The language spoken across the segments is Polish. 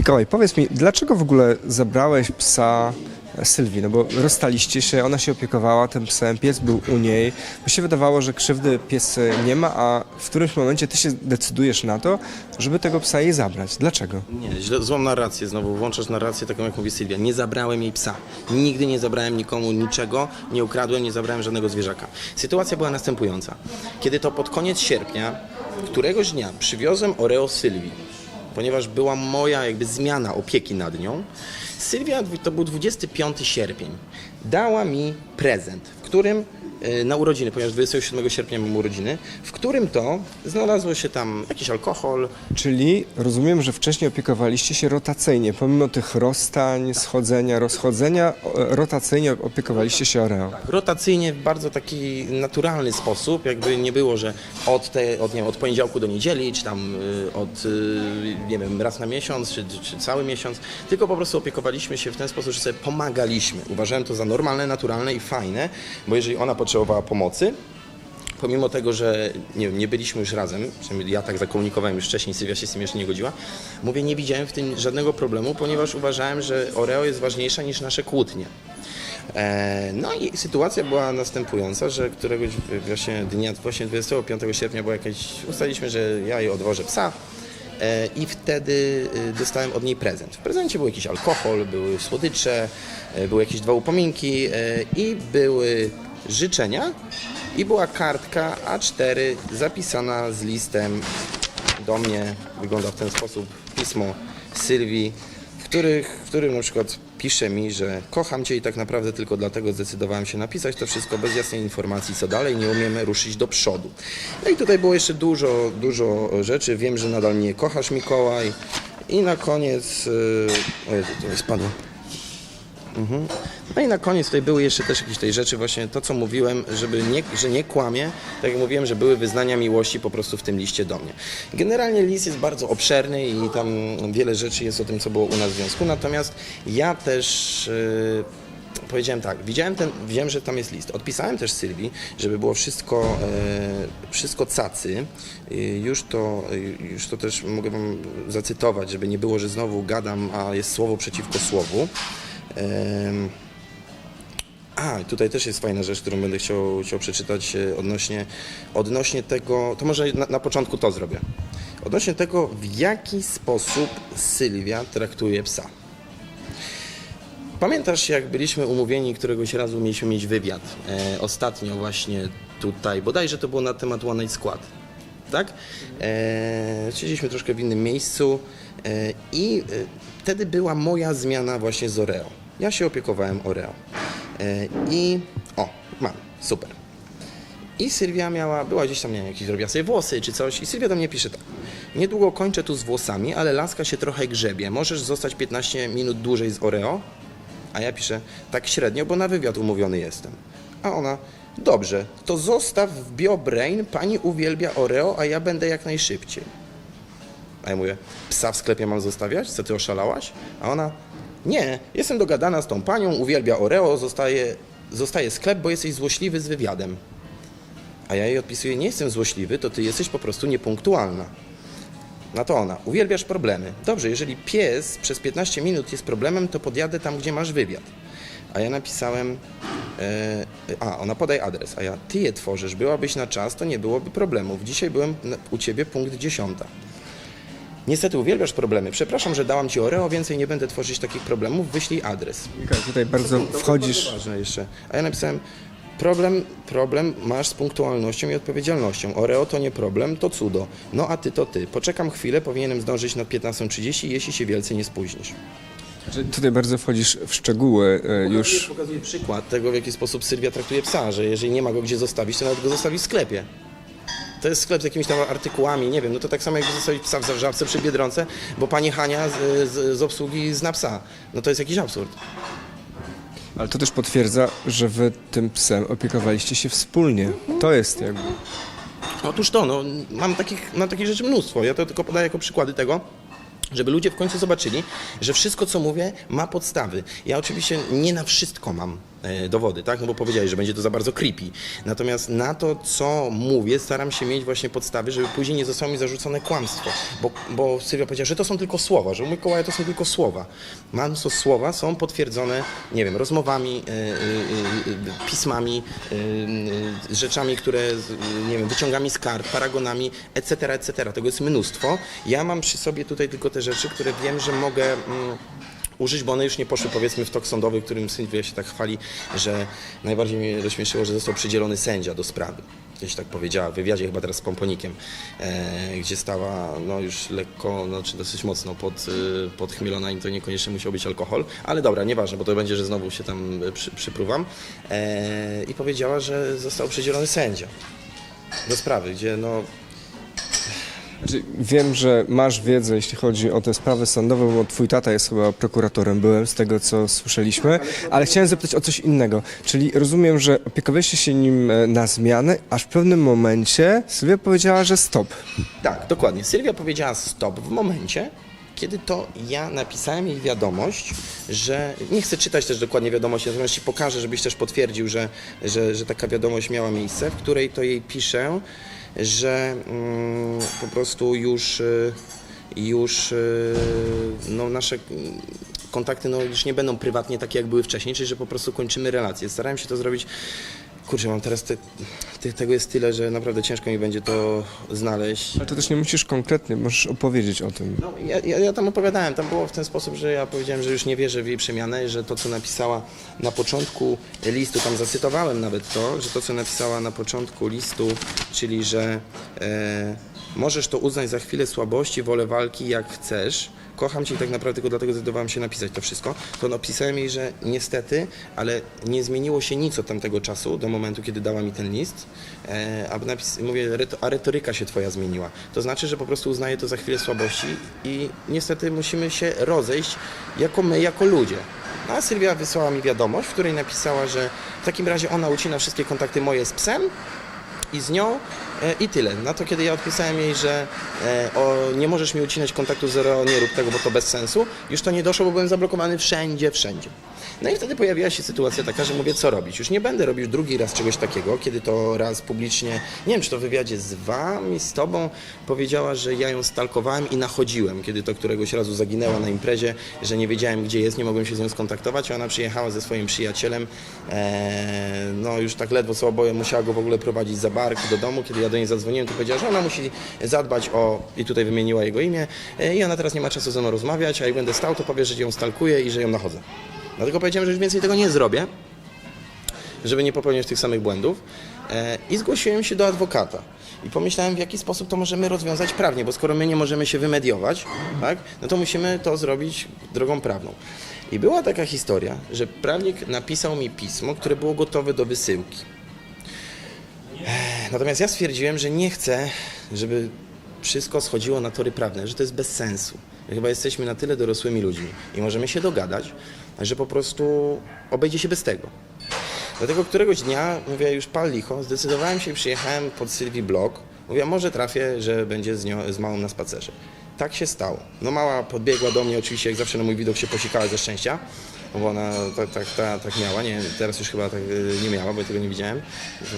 Mikołaj, powiedz mi, dlaczego w ogóle zabrałeś psa Sylwii? No bo rozstaliście się, ona się opiekowała tym psem, pies był u niej. Bo się wydawało, że krzywdy pies nie ma, a w którymś momencie ty się decydujesz na to, żeby tego psa jej zabrać. Dlaczego? Nie, źle, złą narrację znowu, włączasz narrację taką jak mówi Sylwia. Nie zabrałem jej psa. Nigdy nie zabrałem nikomu niczego, nie ukradłem, nie zabrałem żadnego zwierzaka. Sytuacja była następująca. Kiedy to pod koniec sierpnia, któregoś dnia przywiozłem Oreo Sylwii, ponieważ była moja jakby zmiana opieki nad nią, Sylwia, to był 25 sierpień, dała mi prezent, w którym y, na urodziny, ponieważ 27 sierpnia mam urodziny, w którym to znalazło się tam jakiś alkohol, Czyli rozumiem, że wcześniej opiekowaliście się rotacyjnie, pomimo tych rozstań, schodzenia, rozchodzenia, rotacyjnie opiekowaliście się Oreo. rotacyjnie w bardzo taki naturalny sposób, jakby nie było, że od, te, od, nie wiem, od poniedziałku do niedzieli, czy tam y, od, y, nie wiem, raz na miesiąc, czy, czy cały miesiąc, tylko po prostu opiekowaliśmy się w ten sposób, że sobie pomagaliśmy. Uważałem to za normalne, naturalne i fajne, bo jeżeli ona potrzebowała pomocy, pomimo tego, że nie, nie byliśmy już razem, przynajmniej ja tak zakomunikowałem już wcześniej, Sylwia się z tym jeszcze nie godziła, mówię, nie widziałem w tym żadnego problemu, ponieważ uważałem, że Oreo jest ważniejsza niż nasze kłótnie. E, No i sytuacja była następująca, że któregoś właśnie dnia, właśnie 25 sierpnia była jakaś, ustaliliśmy, że ja jej odwożę psa i wtedy e, dostałem od niej prezent. W prezencie był jakiś alkohol, były słodycze, e, były jakieś dwa upominki e, i były życzenia i była kartka A4 zapisana z listem do mnie, wygląda w ten sposób, pismo Sylwii, w, których, w którym na przykład pisze mi, że kocham Cię i tak naprawdę tylko dlatego zdecydowałem się napisać to wszystko bez jasnej informacji, co dalej, nie umiemy ruszyć do przodu. No i tutaj było jeszcze dużo, dużo rzeczy, wiem, że nadal mnie kochasz Mikołaj i na koniec, yy, o Jezu, to mi spadło. Mhm. No i na koniec tutaj były jeszcze też jakieś tej rzeczy, właśnie to co mówiłem, żeby nie, że nie kłamie, tak jak mówiłem, że były wyznania miłości po prostu w tym liście do mnie. Generalnie list jest bardzo obszerny i tam wiele rzeczy jest o tym, co było u nas w związku, natomiast ja też yy, powiedziałem tak, widziałem, ten, widziałem, że tam jest list. Odpisałem też Sylwii, żeby było wszystko, e, wszystko cacy. E, już, to, e, już to też mogę Wam zacytować, żeby nie było, że znowu gadam, a jest słowo przeciwko słowu. A, tutaj też jest fajna rzecz, którą będę chciał, chciał przeczytać e, odnośnie, odnośnie tego, to może na, na początku to zrobię. Odnośnie tego, w jaki sposób Sylwia traktuje psa. Pamiętasz, jak byliśmy umówieni, któregoś razu mieliśmy mieć wywiad? E, ostatnio właśnie tutaj, bodajże to było na temat One Night Squad, tak? E, siedzieliśmy troszkę w innym miejscu e, i e, wtedy była moja zmiana właśnie z Oreo. Ja się opiekowałem Oreo. E, I o, mam, super. I Sylwia miała, była gdzieś tam, nie wiem, jakieś robiła sobie włosy czy coś i Sylwia do mnie pisze tak. Niedługo kończę tu z włosami, ale laska się trochę grzebie. Możesz zostać 15 minut dłużej z Oreo? A ja piszę, tak średnio, bo na wywiad umówiony jestem. A ona, dobrze, to zostaw w BioBrain, pani uwielbia Oreo, a ja będę jak najszybciej. A ja mówię, psa w sklepie mam zostawiać? Co ty oszalałaś? A ona, nie, jestem dogadana z tą panią, uwielbia Oreo, zostaje, zostaje sklep, bo jesteś złośliwy z wywiadem. A ja jej odpisuję, nie jestem złośliwy, to ty jesteś po prostu niepunktualna. Na to ona, uwielbiasz problemy. Dobrze, jeżeli pies przez 15 minut jest problemem, to podjadę tam, gdzie masz wywiad. A ja napisałem, e, a ona podaj adres, a ja, ty je tworzysz, byłabyś na czas, to nie byłoby problemów. Dzisiaj byłem u ciebie punkt 10. Niestety uwielbiasz problemy. Przepraszam, że dałam ci Oreo, więcej nie będę tworzyć takich problemów, wyślij adres. Tutaj bardzo wchodzisz... Ważne jeszcze. A ja napisałem, problem, problem masz z punktualnością i odpowiedzialnością. Oreo to nie problem, to cudo. No a ty to ty. Poczekam chwilę, powinienem zdążyć na 15.30, jeśli się wielce nie spóźnisz. że Tutaj bardzo wchodzisz w szczegóły e, Już już... pokazuję przykład tego, w jaki sposób Sylwia traktuje psa, że jeżeli nie ma go gdzie zostawić, to nawet go zostawi w sklepie. To jest sklep z jakimiś tam artykułami, nie wiem, no to tak samo jakby zostawić psa w Zawrzawce przy Biedronce, bo pani Hania z, z, z obsługi zna psa. No to jest jakiś absurd. Ale to też potwierdza, że wy tym psem opiekowaliście się wspólnie. To jest jakby... Otóż to, no, mam, takich, mam takich rzeczy mnóstwo. Ja to tylko podaję jako przykłady tego, żeby ludzie w końcu zobaczyli, że wszystko, co mówię, ma podstawy. Ja oczywiście nie na wszystko mam dowody, tak? No bo powiedziałeś, że będzie to za bardzo creepy. Natomiast na to, co mówię, staram się mieć właśnie podstawy, żeby później nie zostało mi zarzucone kłamstwo. Bo, bo Sylwia powiedziała, że to są tylko słowa, że u Mikołaja to są tylko słowa. Mam to słowa, są potwierdzone, nie wiem, rozmowami, e, e, e, pismami, e, e, rzeczami, które, nie wiem, wyciągami z kart, paragonami, etc., etc. Tego jest mnóstwo. Ja mam przy sobie tutaj tylko te rzeczy, które wiem, że mogę... Mm, użyć, bo one już nie poszły powiedzmy w tok sądowy, którym Sylwia się tak chwali, że najbardziej mnie rozśmieszyło, że został przydzielony sędzia do sprawy. Gdzieś tak powiedziała w wywiadzie chyba teraz z Pomponikiem, e, gdzie stała no już lekko, znaczy dosyć mocno pod, y, podchmielona i to niekoniecznie musiał być alkohol, ale dobra, nieważne, bo to będzie, że znowu się tam e, przy, przypruwam. E, I powiedziała, że został przydzielony sędzia do sprawy, gdzie no Znaczy, Wiem, że masz wiedzę, jeśli chodzi o te sprawy sądowe, bo twój tata jest chyba prokuratorem, byłem z tego, co słyszeliśmy, ale chciałem zapytać o coś innego. Czyli rozumiem, że opiekowaliście się nim e, na zmianę, aż w pewnym momencie Sylwia powiedziała, że stop. Tak, dokładnie. Sylwia powiedziała stop w momencie, kiedy to ja napisałem jej wiadomość, że nie chcę czytać też dokładnie wiadomości, natomiast ci pokażę, żebyś też potwierdził, że, że, że taka wiadomość miała miejsce, w której to jej piszę, że mm, po prostu już, y, już y, no, nasze kontakty no, już nie będą prywatnie takie, jak były wcześniej, czyli że po prostu kończymy relacje. Starałem się to zrobić Kurczę, mam teraz te, te, tego jest tyle, że naprawdę ciężko mi będzie to znaleźć. Ale to też nie musisz konkretnie, możesz opowiedzieć o tym. No, ja, ja, ja tam opowiadałem, tam było w ten sposób, że ja powiedziałem, że już nie wierzę w jej przemianę, że to, co napisała na początku listu, tam zacytowałem nawet to, że to, co napisała na początku listu, czyli, że e, możesz to uznać za chwilę słabości, wolę walki, jak chcesz, kocham cię i tak naprawdę tylko dlatego zdecydowałem się napisać to wszystko, to napisałem jej, że niestety, ale nie zmieniło się nic od tamtego czasu, do momentu, kiedy dała mi ten list, e, a napis, mówię, a retoryka się twoja zmieniła. To znaczy, że po prostu uznaję to za chwilę słabości i niestety musimy się rozejść jako my, jako ludzie. No, A Sylwia wysłała mi wiadomość, w której napisała, że w takim razie ona ucina wszystkie kontakty moje z psem, i z nią i tyle. Na to, kiedy ja odpisałem jej, że e, o, nie możesz mi ucinać kontaktu zero, nie rób tego, bo to bez sensu, już to nie doszło, bo byłem zablokowany wszędzie, wszędzie. No i wtedy pojawiła się sytuacja taka, że mówię, co robić. Już nie będę robił drugi raz czegoś takiego, kiedy to raz publicznie, nie wiem, czy to w wywiadzie z wami, z tobą, powiedziała, że ja ją stalkowałem i nachodziłem, kiedy to któregoś razu zaginęła na imprezie, że nie wiedziałem, gdzie jest, nie mogłem się z nią skontaktować, a ona przyjechała ze swoim przyjacielem, e, no już tak ledwo co oboje, musiała go w ogóle prowadzić za bark do domu, kiedy ja do niej zadzwoniłem, to powiedziała, że ona musi zadbać o, i tutaj wymieniła jego imię, e, i ona teraz nie ma czasu ze mną rozmawiać, a jak będę stał, to powie, że ją stalkuję i że ją nachodzę. Dlatego powiedziałem, że już więcej tego nie zrobię, żeby nie popełniać tych samych błędów e, i zgłosiłem się do adwokata. I pomyślałem, w jaki sposób to możemy rozwiązać prawnie, bo skoro my nie możemy się wymediować, tak, no to musimy to zrobić drogą prawną. I była taka historia, że prawnik napisał mi pismo, które było gotowe do wysyłki. Natomiast ja stwierdziłem, że nie chcę, żeby wszystko schodziło na tory prawne, że to jest bez sensu. Chyba jesteśmy na tyle dorosłymi ludźmi i możemy się dogadać, że po prostu obejdzie się bez tego. Dlatego któregoś dnia, mówię już pal licho, zdecydowałem się i przyjechałem pod Sylwii blok. Mówię, może trafię, że będzie z, nią, z małą na spacerze. Tak się stało. No mała podbiegła do mnie, oczywiście jak zawsze na mój widok się posikała ze szczęścia, bo ona tak, tak, tak, tak miała. Nie, teraz już chyba tak y, nie miała, bo ja tego nie widziałem.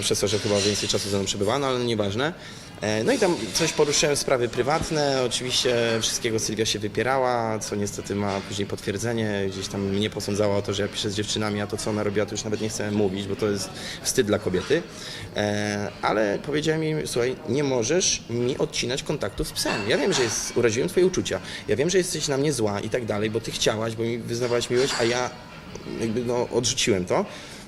Przez to, że chyba więcej czasu ze mną przebywała, no ale nieważne. E, No i tam coś poruszyłem, sprawy prywatne, oczywiście wszystkiego Sylwia się wypierała, co niestety ma później potwierdzenie, gdzieś tam mnie posądzała o to, że ja piszę z dziewczynami, a to co ona robiła to już nawet nie chcę mówić, bo to jest wstyd dla kobiety. E, Ale powiedziałem jej, słuchaj, nie możesz mi odcinać kontaktu z psem. Ja wiem, że jest, uraziłem twoje uczucia, ja wiem, że jesteś na mnie zła i tak dalej, bo ty chciałaś, bo mi wyznawałaś miłość, a ja jakby no, odrzuciłem to,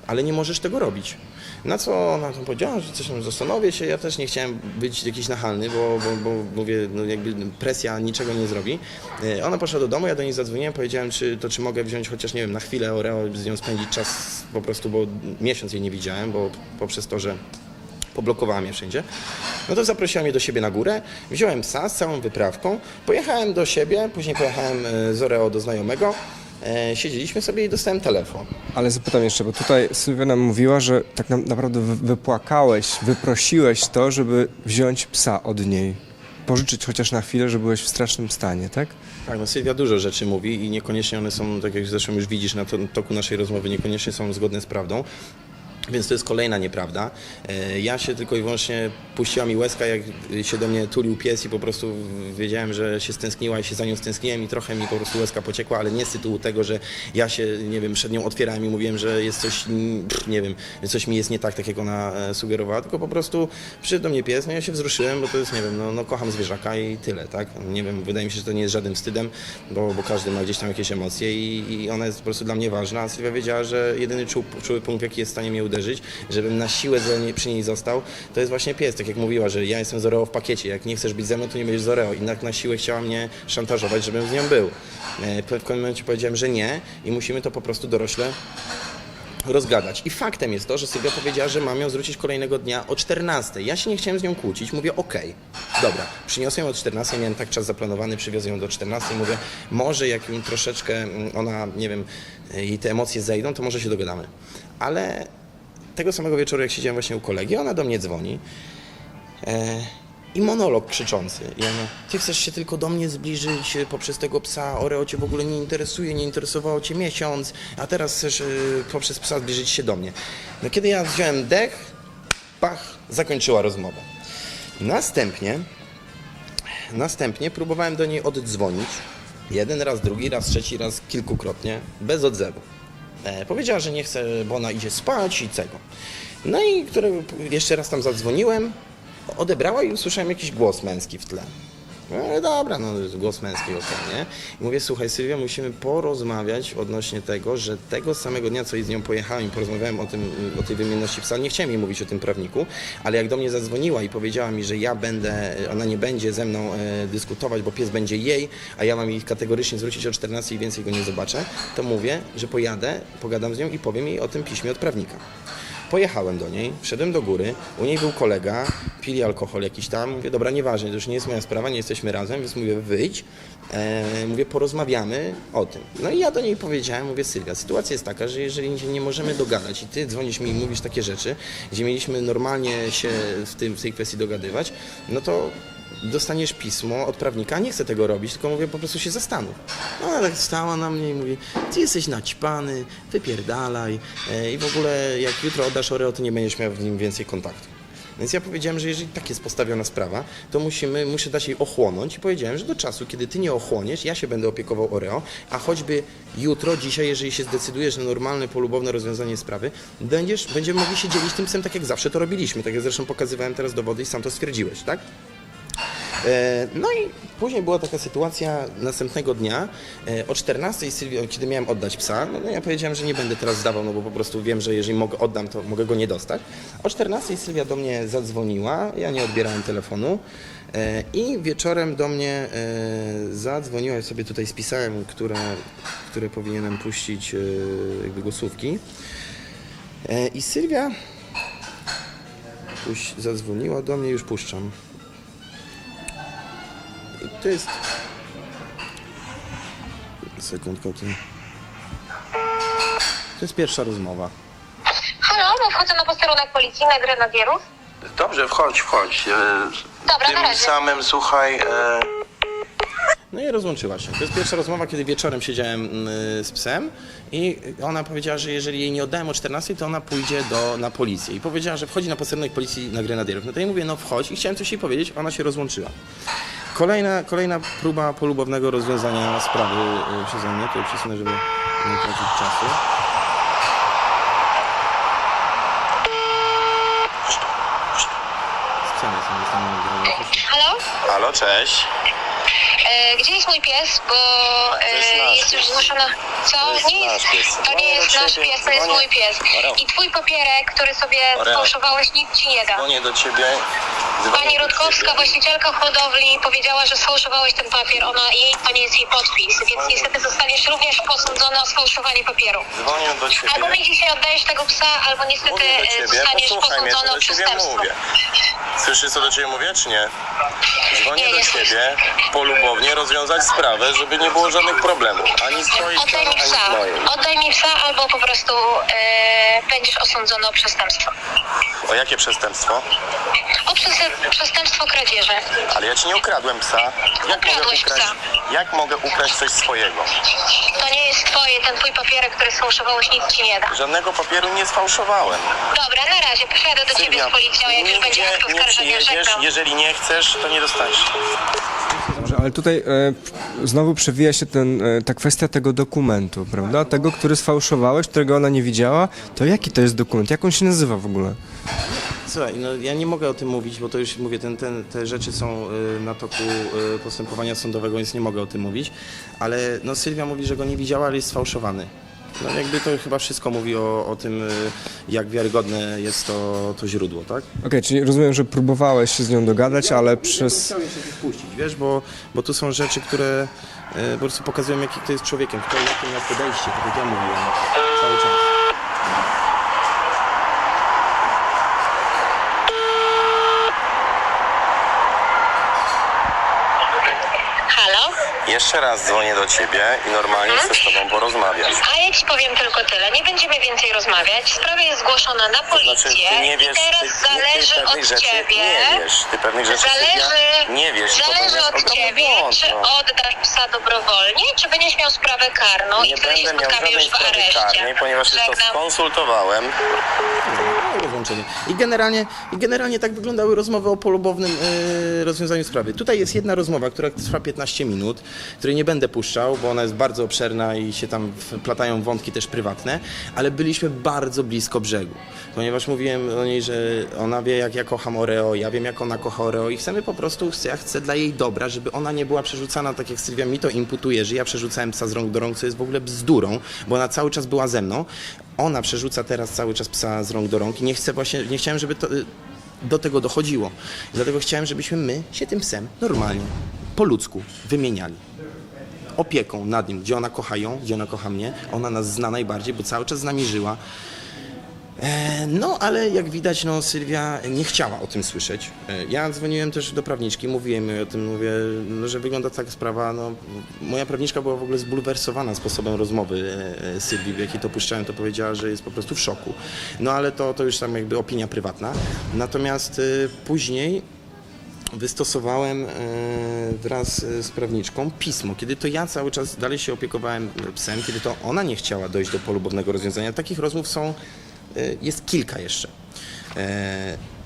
ale nie możesz tego robić. Na co ona tam powiedziała, że coś tam zastanowię się, ja też nie chciałem być jakiś nachalny, bo, bo, bo mówię, no jakby presja niczego nie zrobi. E, Ona poszła do domu, ja do niej zadzwoniłem, powiedziałem, czy to czy mogę wziąć chociaż, nie wiem, na chwilę Oreo, z nią spędzić czas po prostu, bo miesiąc jej nie widziałem, bo poprzez to, że poblokowała mnie wszędzie. No to zaprosiła mnie do siebie na górę, wziąłem psa z całą wyprawką, pojechałem do siebie, później pojechałem e, z Oreo do znajomego, e, siedzieliśmy sobie i dostałem telefon. Ale zapytam jeszcze, bo tutaj Sylwia nam mówiła, że tak na- naprawdę wy- wypłakałeś, wyprosiłeś to, żeby wziąć psa od niej. pożyczyć chociaż na chwilę, że byłeś w strasznym stanie, tak? Tak, no Sylwia dużo rzeczy mówi i niekoniecznie one są, tak jak zresztą już widzisz na to, toku naszej rozmowy, niekoniecznie są zgodne z prawdą. Więc to jest kolejna nieprawda. E, Ja się tylko i wyłącznie puściła mi łezka, jak się do mnie tulił pies i po prostu wiedziałem, że się stęskniła i się za nią stęskniłem i trochę mi po prostu łezka pociekła, ale nie z tytułu tego, że ja się, nie wiem, przed nią otwierałem i mówiłem, że jest coś, nie wiem, coś mi jest nie tak, tak jak ona e, sugerowała, tylko po prostu przyszedł do mnie pies, no ja się wzruszyłem, bo to jest, nie wiem, no, no kocham zwierzaka i tyle, tak? Nie wiem, wydaje mi się, że to nie jest żadnym wstydem, bo, bo każdy ma gdzieś tam jakieś emocje i, i ona jest po prostu dla mnie ważna, a Sylwia wiedziała, że jedyny czuł, czuły punkt, jaki jest w stanie mnie uderzyć, żebym na siłę za nie, przy niej został, to jest właśnie pies, tak jak mówiła, że ja jestem z Oreo w pakiecie, jak nie chcesz być ze mną, to nie będziesz z Oreo i na, na siłę chciała mnie szantażować, żebym z nią był. E, W pewnym momencie powiedziałem, że nie i musimy to po prostu dorośle rozgadać. I faktem jest to, że Sylwia powiedziała, że mam ją zwrócić kolejnego dnia o 14. Ja się nie chciałem z nią kłócić, mówię okej, dobra, przyniosłem ją o 14, miałem tak czas zaplanowany, przywiozłem ją do 14 mówię, może jak mi troszeczkę mm, ona, nie wiem, jej te emocje zejdą, to może się dogadamy. Ale tego samego wieczoru, jak siedziałem właśnie u kolegi, ona do mnie dzwoni e, i monolog krzyczący. I ona, ty chcesz się tylko do mnie zbliżyć e, poprzez tego psa, Oreo cię w ogóle nie interesuje, nie interesowało cię miesiąc, a teraz chcesz e, poprzez psa zbliżyć się do mnie. No kiedy ja wziąłem dech, pach, zakończyła rozmowę. Następnie, następnie próbowałem do niej oddzwonić. Jeden raz, drugi raz, trzeci raz, kilkukrotnie, bez odzewu. E, powiedziała, że nie chce, bo ona idzie spać i tego. No i które, jeszcze raz tam zadzwoniłem, odebrała i usłyszałem jakiś głos męski w tle. No dobra, no głos męski, okej, nie? I mówię, słuchaj Sylwia, musimy porozmawiać odnośnie tego, że tego samego dnia, co i z nią pojechałem i porozmawiałem o, tym, o tej wymienności psa, nie chciałem jej mówić o tym prawniku, ale jak do mnie zadzwoniła i powiedziała mi, że ja będę, ona nie będzie ze mną e, dyskutować, bo pies będzie jej, a ja mam jej kategorycznie zwrócić o 14 i więcej go nie zobaczę, to mówię, że pojadę, pogadam z nią i powiem jej o tym piśmie od prawnika. Pojechałem do niej, wszedłem do góry, u niej był kolega, pili alkohol jakiś tam, mówię, dobra, nieważne, to już nie jest moja sprawa, nie jesteśmy razem, więc mówię, wyjdź, e, mówię, porozmawiamy o tym. No i ja do niej powiedziałem, mówię, Sylwia, sytuacja jest taka, że jeżeli się nie możemy dogadać i ty dzwonisz mi i mówisz takie rzeczy, gdzie mieliśmy normalnie się w, tym, w tej kwestii dogadywać, no to dostaniesz pismo od prawnika, nie chcę tego robić, tylko mówię, po prostu się zastanów. No ona tak stała na mnie i mówi, ty jesteś naćpany, wypierdalaj e, i w ogóle jak jutro oddasz Oreo, to nie będziesz miał z nim więcej kontaktu. Więc ja powiedziałem, że jeżeli tak jest postawiona sprawa, to musimy, muszę dać jej ochłonąć i powiedziałem, że do czasu, kiedy ty nie ochłoniesz, ja się będę opiekował Oreo, a choćby jutro, dzisiaj, jeżeli się zdecydujesz na normalne, polubowne rozwiązanie sprawy, będziesz, będziemy mogli się dzielić tym psem tak jak zawsze to robiliśmy, tak jak zresztą pokazywałem teraz dowody i sam to stwierdziłeś, tak? E, No i później była taka sytuacja następnego dnia e, o 14 Sylwia, kiedy miałem oddać psa, no ja powiedziałem, że nie będę teraz zdawał, no bo po prostu wiem, że jeżeli mogę oddam, to mogę go nie dostać. O 14 Sylwia do mnie zadzwoniła, ja nie odbierałem telefonu e, i wieczorem do mnie zadzwoniła, ja sobie tutaj spisałem, które, które powinienem puścić jakby głosówki. I Sylwia zadzwoniła do mnie, już puszczam. To jest. Sekundkę. To... to jest pierwsza rozmowa. Halo, wchodzę na posterunek policji na grenadierów. Dobrze, wchodź, wchodź. E, Dobra, Tym na razie. samym, słuchaj, e, No i rozłączyła się. To jest pierwsza rozmowa, kiedy wieczorem siedziałem mm, z psem i ona powiedziała, że jeżeli jej nie oddałem o 14, to ona pójdzie do, na policję. I powiedziała, że wchodzi na posterunek policji na grenadierów. No to ja mówię, no wchodź i chciałem coś jej powiedzieć, ona się rozłączyła. Kolejna, kolejna próba polubownego rozwiązania sprawy y, przeze mnie. Tutaj przesunę, żeby nie tracić czasu. Jestem na grenadierach. Halo? halo, cześć. E, gdzie jest mój pies? Bo e, jest nasz jest już zgłoszona. Co? To nie jest, nasz pies. to nie jest nasz pies, to jest mój pies. I twój papierek, który sobie sfałszowałeś, nikt ci nie da. Dzwonię do ciebie. Pani Rutkowska, właścicielka hodowli, powiedziała, że sfałszowałeś ten papier. Ona jej to nie jest jej podpis, więc niestety zostaniesz również posądzony o sfałszowanie papieru. Dzwonię do ciebie. Albo mi dzisiaj oddajesz tego psa, albo niestety e, zostaniesz posądzony o przestępstwo. Słyszysz, co do ciebie mówię, czy nie? Dzwonię do ciebie, polubowo umownie rozwiązać sprawę, żeby nie było żadnych problemów. Ani z twojej Oddaj mi ani psa. z mojej. Oddaj mi psa albo po prostu e, będziesz osądzony o przestępstwo. O jakie przestępstwo? O przestępstwo kradzieży. Ale ja ci nie ukradłem psa. Jak mogę Ukradłeś ukraść, psa. jak mogę ukraść coś swojego? Twoje, ten twój papierek, który sfałszowałeś, nic ci nie da. Żadnego papieru nie sfałszowałem. Dobra, na razie, przyjadę do ciebie Sylwia, z policją, jak już będzie akt nie oskarżenia, przyjedziesz. żegnam. Jeżeli nie chcesz, to nie dostaniesz. Dobrze, ale tutaj e, znowu przewija się ten, e, ta kwestia tego dokumentu, prawda? Tego, który sfałszowałeś, którego ona nie widziała. To jaki to jest dokument? Jak on się nazywa w ogóle? Słuchaj, no ja nie mogę o tym mówić, bo to już mówię, ten, ten, te rzeczy są y, na toku y, postępowania sądowego, więc nie mogę o tym mówić. Ale no Sylwia mówi, że go nie widziała, ale jest sfałszowany. No jakby to chyba wszystko mówi o, o tym, y, jak wiarygodne jest to, to źródło, tak? Okej, czyli rozumiem, że próbowałeś się z nią dogadać, ale przez... Chciałem się puścić, wiesz, bo, bo tu są rzeczy, które e, po prostu pokazują, jaki to jest człowiekiem, kto jakie miał podejście, tak jak ja mówiłem cały czas. Halo? Jeszcze raz dzwonię do ciebie i normalnie chcę z tobą porozmawiać. A ja ci powiem tylko tyle. Nie będziemy więcej rozmawiać. Sprawa jest zgłoszona na policję. Znaczy, ty nie wiesz, I teraz ty, zależy ty od rzeczy ciebie. nie wiesz. Ty pewnych rzeczy Zależy, Sylwia, nie wiesz. zależy od ciebie, błąd, czy no. oddasz psa dobrowolnie, czy będziesz miał sprawę karną Nie i wtedy się spotkamy już w areszcie. karnej, ponieważ już to Żegnam. skonsultowałem. No, rozłączenie. I generalnie, I generalnie tak wyglądały rozmowy o polubownym e, rozwiązaniu sprawy. Tutaj jest jedna rozmowa, która trwa 15 minut, której nie będę puszczał, bo ona jest bardzo obszerna i się tam wplatają wątki też prywatne, ale byliśmy bardzo blisko brzegu, ponieważ mówiłem o niej, że ona wie jak ja kocham Oreo, ja wiem jak ona kocha Oreo i chcemy po prostu, ja chcę dla jej dobra, żeby ona nie była przerzucana, tak jak Sylwia mi to imputuje, że ja przerzucałem psa z rąk do rąk, co jest w ogóle bzdurą, bo ona cały czas była ze mną. Ona przerzuca teraz cały czas psa z rąk do rąk i nie chcę właśnie, nie chciałem, żeby to, y, do tego dochodziło. Dlatego chciałem, żebyśmy my się tym psem normalnie, po ludzku wymieniali. Opieką nad nim, gdzie ona kocha ją, gdzie ona kocha mnie. Ona nas zna najbardziej, bo cały czas z nami żyła. E, No, ale jak widać, no, Sylwia nie chciała o tym słyszeć. E, Ja dzwoniłem też do prawniczki, mówiłem jej o tym, mówię, że wygląda taka sprawa, no, moja prawniczka była w ogóle zbulwersowana sposobem rozmowy e, Sylwii, w jakiej to puszczałem, to powiedziała, że jest po prostu w szoku. No, ale to, to już tam jakby opinia prywatna. Natomiast później wystosowałem e, wraz e, z prawniczką pismo, kiedy to ja cały czas dalej się opiekowałem e, psem, kiedy to ona nie chciała dojść do polubownego rozwiązania. Takich rozmów są, jest kilka jeszcze.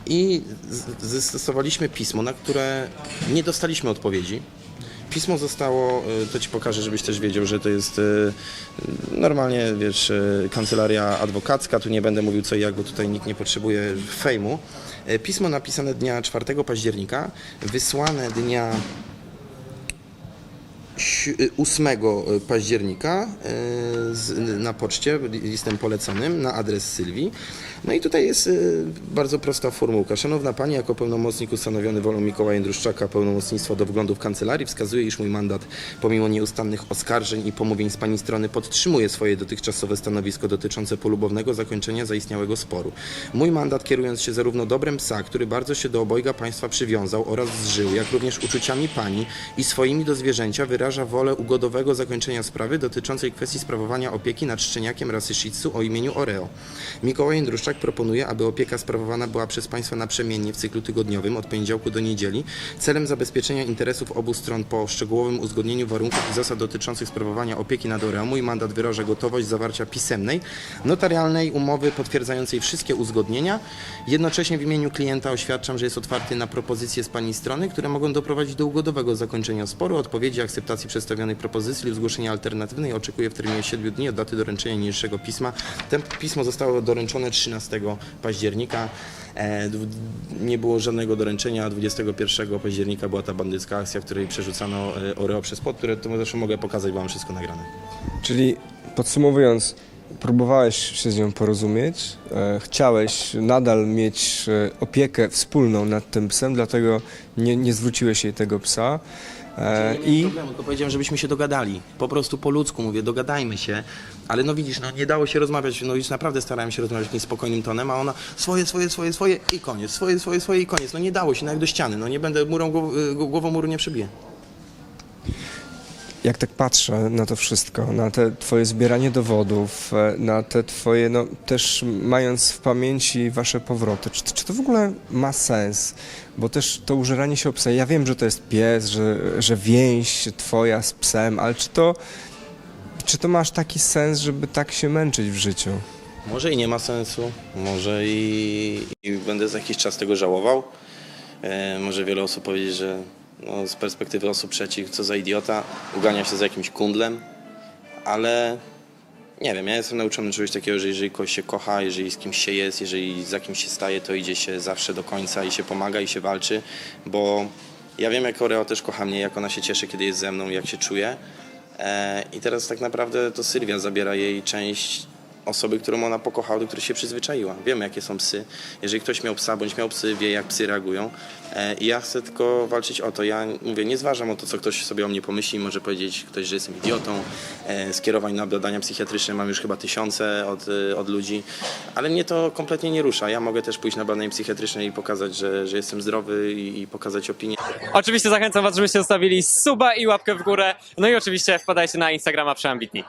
I zastosowaliśmy pismo, na które nie dostaliśmy odpowiedzi. Pismo zostało, e, to ci pokażę, żebyś też wiedział, że to jest e, normalnie, wiesz, e, kancelaria adwokacka, tu nie będę mówił co i jak, bo tutaj nikt nie potrzebuje fejmu. Pismo napisane dnia 4 października, wysłane dnia si- 8 października na poczcie listem poleconym na adres Sylwii. No i tutaj jest e, bardzo prosta formułka. Szanowna Pani, jako pełnomocnik ustanowiony wolą Mikołaja Jędruszczaka pełnomocnictwa do wglądów kancelarii wskazuje, iż mój mandat pomimo nieustannych oskarżeń i pomówień z Pani strony podtrzymuje swoje dotychczasowe stanowisko dotyczące polubownego zakończenia zaistniałego sporu. Mój mandat kierując się zarówno dobrem psa, który bardzo się do obojga Państwa przywiązał oraz zżył, jak również uczuciami Pani i swoimi do zwierzęcia wyraża wolę ugodowego zakończenia sprawy dotyczącej kwestii sprawowania opieki nad szczeniakiem rasy Shih Tzu o imieniu Oreo. Mikołaj Jędruszczak proponuje, aby opieka sprawowana była przez Państwa naprzemiennie w cyklu tygodniowym od poniedziałku do niedzieli celem zabezpieczenia interesów obu stron po szczegółowym uzgodnieniu warunków i zasad dotyczących sprawowania opieki nad Oreo. Mój mandat wyraża gotowość zawarcia pisemnej, notarialnej umowy potwierdzającej wszystkie uzgodnienia. Jednocześnie w imieniu klienta oświadczam, że jest otwarty na propozycje z Pani strony, które mogą doprowadzić do ugodowego zakończenia sporu, odpowiedzi, akceptacji przedstawionej propozycji lub zgłoszenia alternatywnej. Oczekuję w terminie 7 dni od daty doręczenia niniejszego pisma. To pismo zostało doręczone 13 października. E, nie było żadnego doręczenia, a 21 października była ta bandycka akcja, w której przerzucano e, Oreo przez płot, które to zresztą mogę pokazać, bo mam wszystko nagrane. Czyli podsumowując, próbowałeś się z nią porozumieć, e, chciałeś nadal mieć opiekę wspólną nad tym psem, dlatego nie, nie zwróciłeś jej tego psa. E, I... Problemu, tylko powiedziałem, żebyśmy się dogadali. Po prostu po ludzku mówię, dogadajmy się. Ale no widzisz, no nie dało się rozmawiać, no już naprawdę starałem się rozmawiać jakimś spokojnym tonem, a ona swoje, swoje, swoje, swoje i koniec, swoje, swoje, swoje i koniec. No nie dało się, no jak do ściany, no nie będę murą, głow- y, głową muru nie przebiję. Jak tak patrzę na to wszystko, na te twoje zbieranie dowodów, e, na te twoje, no też mając w pamięci wasze powroty, czy, czy to w ogóle ma sens? Bo też to użeranie się o psa, ja wiem, że to jest pies, że, że więź twoja z psem, ale czy to, czy to masz taki sens, żeby tak się męczyć w życiu? Może i nie ma sensu, może i, i będę za jakiś czas tego żałował. E, może wiele osób powiedzieć, że no, z perspektywy osób trzecich, co za idiota, ugania się za jakimś kundlem, ale nie wiem, ja jestem nauczony czegoś takiego, że jeżeli kogoś się kocha, jeżeli z kimś się jest, jeżeli za kimś się staje, to idzie się zawsze do końca i się pomaga i się walczy, bo ja wiem, jak Oreo też kocha mnie, jak ona się cieszy, kiedy jest ze mną, jak się czuje. E, I teraz tak naprawdę to Sylwia zabiera jej część osoby, którą ona pokochała, do której się przyzwyczaiła. Wiemy, jakie są psy. Jeżeli ktoś miał psa, bądź miał psy, wie, jak psy reagują. E, I ja chcę tylko walczyć o to. Ja mówię, nie zważam o to, co ktoś sobie o mnie pomyśli. Może powiedzieć ktoś, że jestem idiotą. E, Skierowań na badania psychiatryczne mam już chyba tysiące od, e, od ludzi. Ale mnie to kompletnie nie rusza. Ja mogę też pójść na badanie psychiatryczne i pokazać, że, że jestem zdrowy i, i pokazać opinię. Oczywiście zachęcam Was, żebyście zostawili suba i łapkę w górę. No i oczywiście wpadajcie na Instagrama Przeambitni.